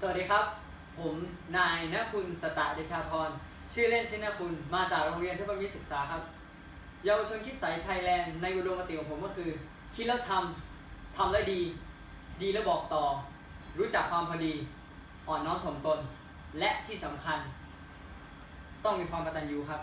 สวัสดีครับ ผมนายนคุณสตะเดชาธรชื่อเล่นชื่อนคุณ มาจากโรงเรียนเทพมิตรศึกษาครับ เยาวชนคิดใสไทยแลนด์ในอุดมคติของผมก็คือ คิดแล้วทำทำแล้วดี ดีแล้วบอกต่อ รู้จักความพอดี อ่อนน้อมถ่อมตน และที่สำคัญ ต้องมีความกตัญญูครับ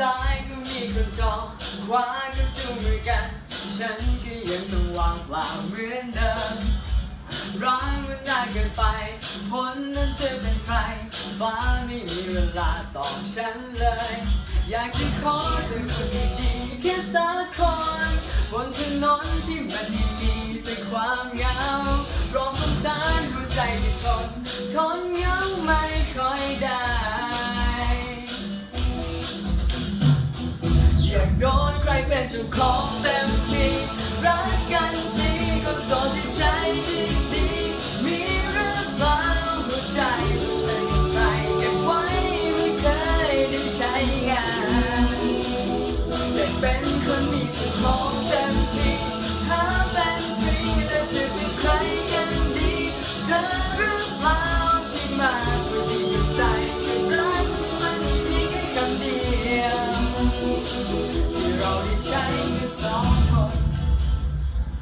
ซ้ายก็มีคนจองขวาก็จูงมือกัน ฉันก็ยังต้องวางเปล่าเหมือนเดิมร้างมันนานเกินไป ผลนั้นจะเป็นใคร ฟ้าไม่มีเวลาตอบฉันเลย อยากจะขอเธอคนดีๆแค่สักคนบนถนนที่มันไม่มีแต่ความเหงารอสงสารหัวใจที่ทน ทนเหงาไม่ค่อยได้ To call that?